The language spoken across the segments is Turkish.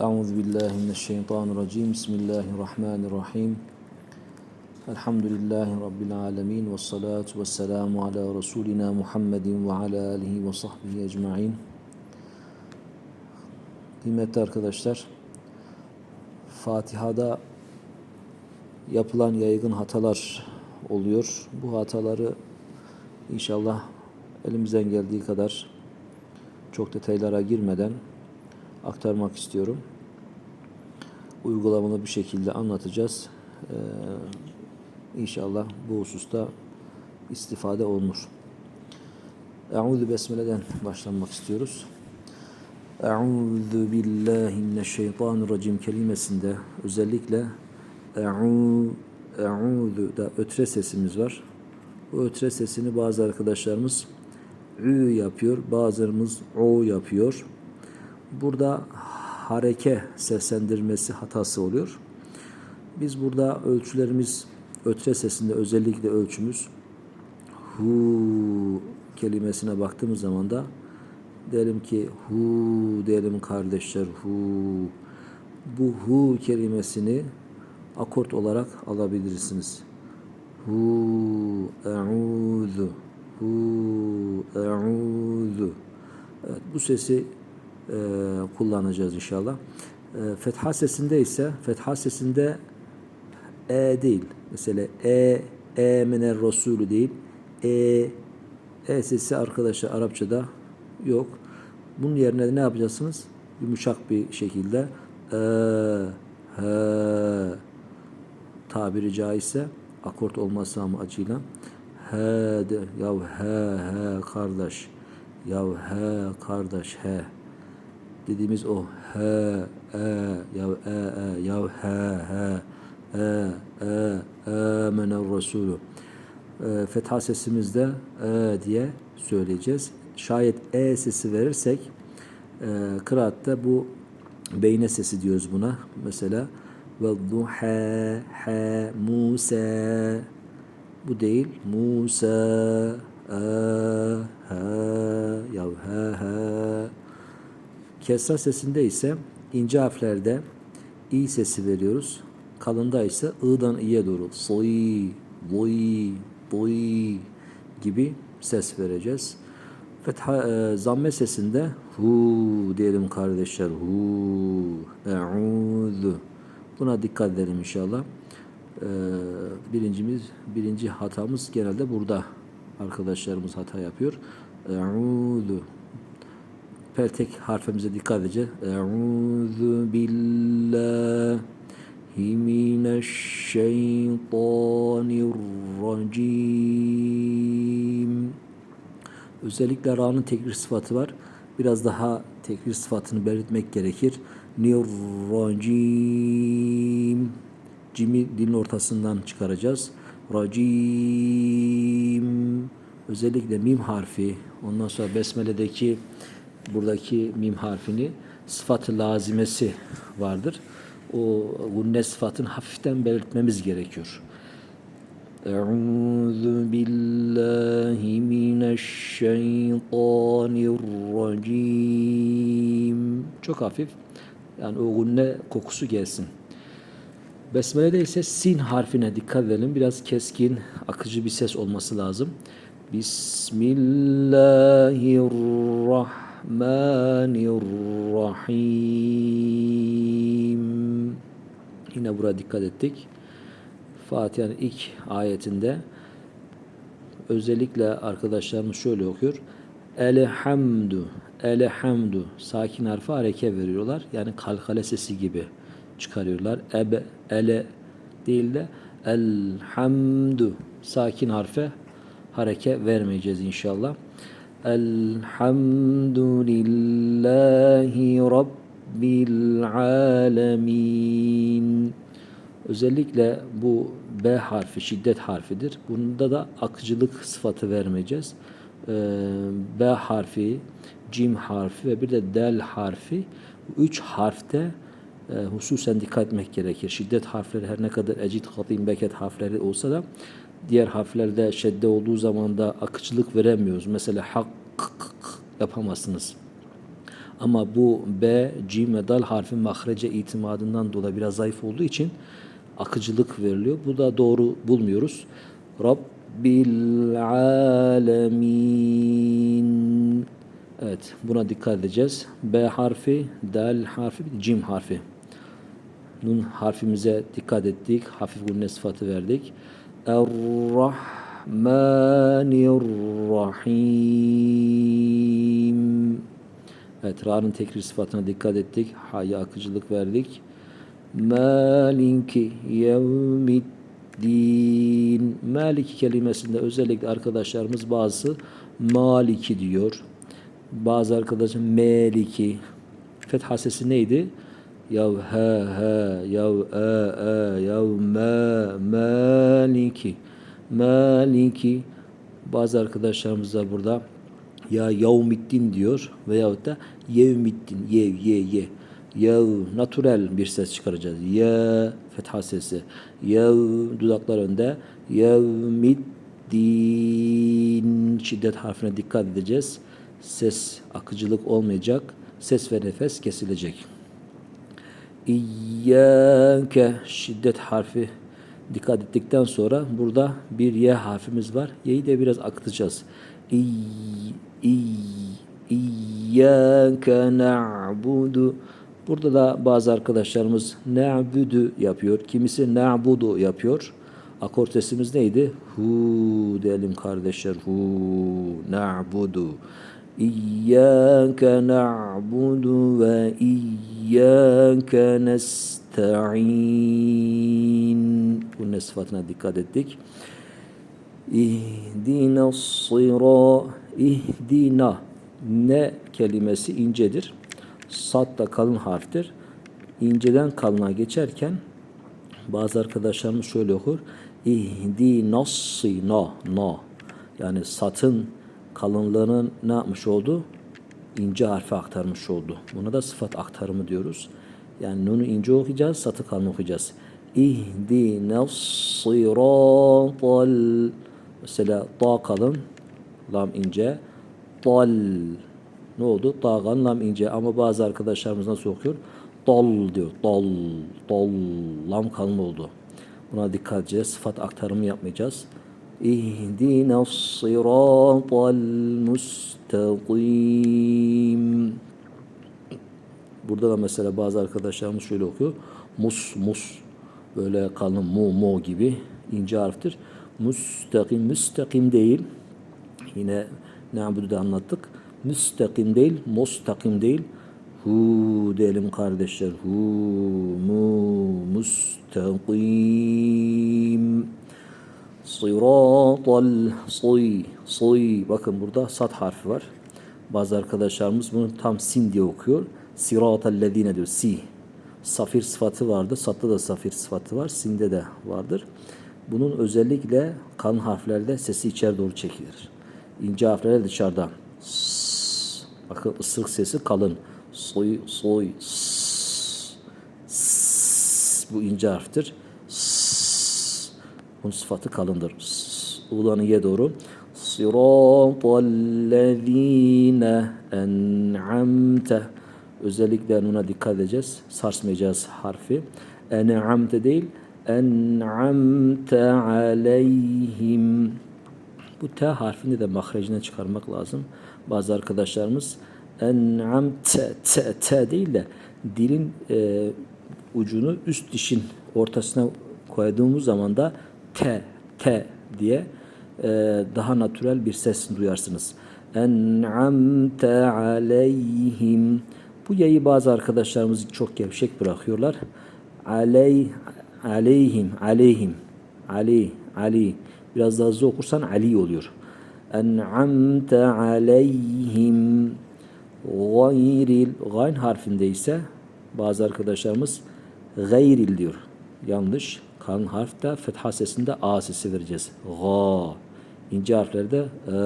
Euzu billahi mineşşeytanirracim. Bismillahirrahmanirrahim. Elhamdülillahi rabbil alamin ve salatu vesselamu ala resulina Muhammedin ve ala alihi ve sahbihi ecmaîn. Kıymetli arkadaşlar, Fatiha'da yapılan yaygın hatalar oluyor. Bu hataları inşallah elimizden geldiği kadar çok detaylara girmeden aktarmak istiyorum. Uygulamalı bir şekilde anlatacağız. Ee, inşallah bu hususta istifade olunur. Eûzü Besmele'den başlamak istiyoruz. Eûzü billahi mineşşeytanirracim kelimesinde özellikle eûzü da ötre sesimiz var. Bu ötre sesini bazı arkadaşlarımız ü yapıyor, bazılarımız o yapıyor. Burada hareke seslendirmesi hatası oluyor. Biz burada ölçülerimiz ötre sesinde özellikle ölçümüz hu kelimesine baktığımız zaman da diyelim ki hu diyelim kardeşler hu bu hu kelimesini akort olarak alabilirsiniz. Hu e'udhu hu e'udhu Evet, bu sesi e, kullanacağız inşallah. E, fetha sesinde ise fetha sesinde e değil. Mesela e e mener rasulü değil. E e sesi arkadaşlar Arapçada yok. Bunun yerine ne yapacaksınız? Yumuşak bir şekilde e he tabiri caizse akort olması amacıyla he de yav he he kardeş yav he kardeş he dediğimiz o he e yav e e yav he he e e e mener resulü e, fetha sesimizde e diye söyleyeceğiz. Şayet e sesi verirsek e, kıraatte bu beyne sesi diyoruz buna. Mesela ve duha ha Musa bu değil. Musa a ha yav ha ha Kesra sesinde ise ince harflerde i sesi veriyoruz. Kalında ise i'dan i'ye doğru soy, boy, boy gibi ses vereceğiz. Fetha, e, zamme sesinde hu diyelim kardeşler hu e'udhu buna dikkat edelim inşallah. E, birincimiz birinci hatamız genelde burada arkadaşlarımız hata yapıyor. E'udhu Peltek harfimize dikkat edeceğiz. Euzu billahi mineşşeytanirracim. Özellikle ra'nın tekrir sıfatı var. Biraz daha tekrir sıfatını belirtmek gerekir. Nirracim. Cimi dilin ortasından çıkaracağız. Racim. Özellikle mim harfi. Ondan sonra besmeledeki buradaki mim harfini sıfatı lazimesi vardır. O gunne sıfatını hafiften belirtmemiz gerekiyor. Euzu billahi mineşşeytanirracim. Çok hafif. Yani o gunne kokusu gelsin. Besmele'de ise sin harfine dikkat edelim. Biraz keskin, akıcı bir ses olması lazım. Bismillahirrahmanirrahim. Rahmanirrahim. Yine buraya dikkat ettik. Fatiha'nın ilk ayetinde özellikle arkadaşlarımız şöyle okuyor. Elhamdu, elhamdu. Sakin harfi hareke veriyorlar. Yani kalkale sesi gibi çıkarıyorlar. Ebe, ele değil de elhamdu. Sakin harfe hareke vermeyeceğiz inşallah. Elhamdülillahi Rabbil alemin. Özellikle bu B harfi şiddet harfidir. Bunda da akıcılık sıfatı vermeyeceğiz. Ee, B harfi, cim harfi ve bir de del harfi. Bu üç harfte e, hususen dikkat etmek gerekir. Şiddet harfleri her ne kadar ecid, katim, beket harfleri olsa da diğer harflerde şedde olduğu zaman da akıcılık veremiyoruz. Mesela hak yapamazsınız. Ama bu B, cim ve dal harfi mahrece itimadından dolayı biraz zayıf olduğu için akıcılık veriliyor. Bu da doğru bulmuyoruz. Rabbil alemin. Evet, buna dikkat edeceğiz. B harfi, dal harfi, cim harfi. Nun harfimize dikkat ettik. Hafif gunne sıfatı verdik. Er-Rahmanir-Rahim. Evet, ra'nın tekrir sıfatına dikkat ettik. Ha'ya akıcılık verdik. Maliki yevmiddin. Maliki kelimesinde özellikle arkadaşlarımız bazı maliki diyor. Bazı arkadaşlar meliki. Fetha sesi neydi? Yav ha ha, yav a a, yav ma maliki. Maliki. Bazı arkadaşlarımız da burada ya yevmiddin diyor veyahut da yevmiddin, yev, ye, ye. Yav, natürel bir ses çıkaracağız. Ya, fetha sesi. Yav, dudaklar önde. Yevmiddin, şiddet harfine dikkat edeceğiz. Ses, akıcılık olmayacak. Ses ve nefes kesilecek. İyyâke şiddet harfi dikkat ettikten sonra burada bir Y harfimiz var. Y'yi de biraz akıtacağız. İy, İy, İyyâke na'budu Burada da bazı arkadaşlarımız na'budu yapıyor. Kimisi na'budu yapıyor. Akor sesimiz neydi? Hu diyelim kardeşler. Hu na'budu. İyyâke na'budu ve iyyâke nesta'in. Bu sıfatına dikkat ettik. İhdina sıra ihdina ne kelimesi incedir. Sat da kalın harftir. İnceden kalına geçerken bazı arkadaşlarımız şöyle okur. İhdinasina na. Yani satın kalınlığını ne yapmış oldu? İnce harfe aktarmış oldu. Buna da sıfat aktarımı diyoruz. Yani nunu ince okuyacağız, satı kalın okuyacağız. İhdina sıratal Mesela ta kalın, lam ince. Dal. Ne oldu? Ta kalın, lam ince. Ama bazı arkadaşlarımız nasıl okuyor? Dal diyor. Dal. Dal. Lam kalın oldu. Buna dikkat edeceğiz. Sıfat aktarımı yapmayacağız. İhdina sıratal müstakim. Burada da mesela bazı arkadaşlarımız şöyle okuyor. Mus, mus. Böyle kalın mu, mu gibi ince harftir. Müstakim, müstakim değil. Yine Na'budu'da anlattık. Müstakim değil, mustakim değil. Hu diyelim kardeşler. Hu, mu, mustakim. Sıratal, sıy, sıy. Bakın burada sat harfi var. Bazı arkadaşlarımız bunu tam sin diye okuyor. Sıratal lezine diyor. Si. Safir sıfatı vardı. Satta da safir sıfatı var. Sinde de vardır. Bunun özellikle kalın harflerde sesi içeri doğru çekilir. İnce harflerde dışarıdan. S. Bakın ısırık sesi kalın. Soy, soy. Bu ince harftir. S. Bunun sıfatı kalındır. S. Ulanı ye doğru. Sıratallezine en'amte Özellikle nuna dikkat edeceğiz. Sarsmayacağız harfi. En'amte değil en'amte aleyhim bu T harfini de mahrecine çıkarmak lazım. Bazı arkadaşlarımız en'amte t, t değil de dilin e, ucunu üst dişin ortasına koyduğumuz zaman da t, t diye e, daha natürel bir ses duyarsınız. En'amte aleyhim bu yayı bazı arkadaşlarımız çok gevşek bırakıyorlar. Aley, aleyhim, aleyhim, ali, ali. Biraz daha hızlı okursan ali oluyor. En'amte aleyhim gayril, gayn harfinde ise bazı arkadaşlarımız gayril diyor. Yanlış. Kalın harfte fetha sesinde a sesi vereceğiz. Ga. İnce harflerde e,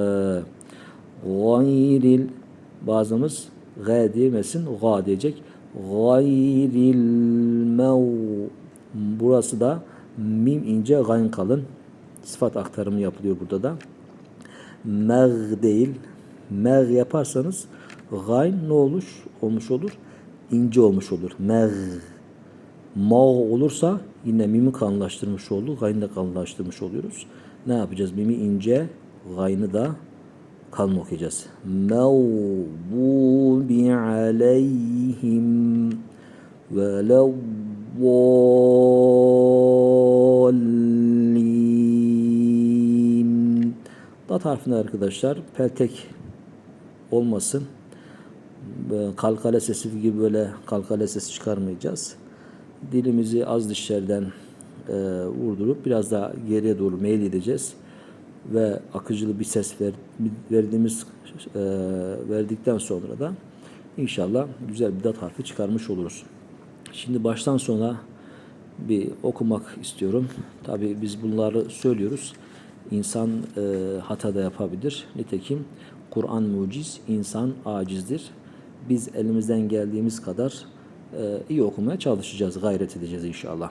gayril bazımız g diyemesin ga diyecek. Gayril Burası da mim ince gayn kalın. Sıfat aktarımı yapılıyor burada da. Meg değil. Meg yaparsanız Gayn ne olur? Olmuş olur. İnce olmuş olur. Meg. Ma olursa yine mimi kalınlaştırmış olduk. Gaynı da kalınlaştırmış oluyoruz. Ne yapacağız? Mimi ince, gaynı da kalın okuyacağız. Mevbubi aleyhim ve levvallin. Dat harfinde arkadaşlar peltek olmasın. Kalkale sesi gibi böyle kalkale sesi çıkarmayacağız. Dilimizi az dişlerden e, vurdurup biraz daha geriye doğru meyil edeceğiz ve akıcılı bir ses ver, verdiğimiz e, verdikten sonra da inşallah güzel bir dat harfi çıkarmış oluruz. Şimdi baştan sona bir okumak istiyorum. Tabii biz bunları söylüyoruz. İnsan e, hata da yapabilir. Nitekim Kur'an muciz, insan acizdir. Biz elimizden geldiğimiz kadar e, iyi okumaya çalışacağız, gayret edeceğiz inşallah.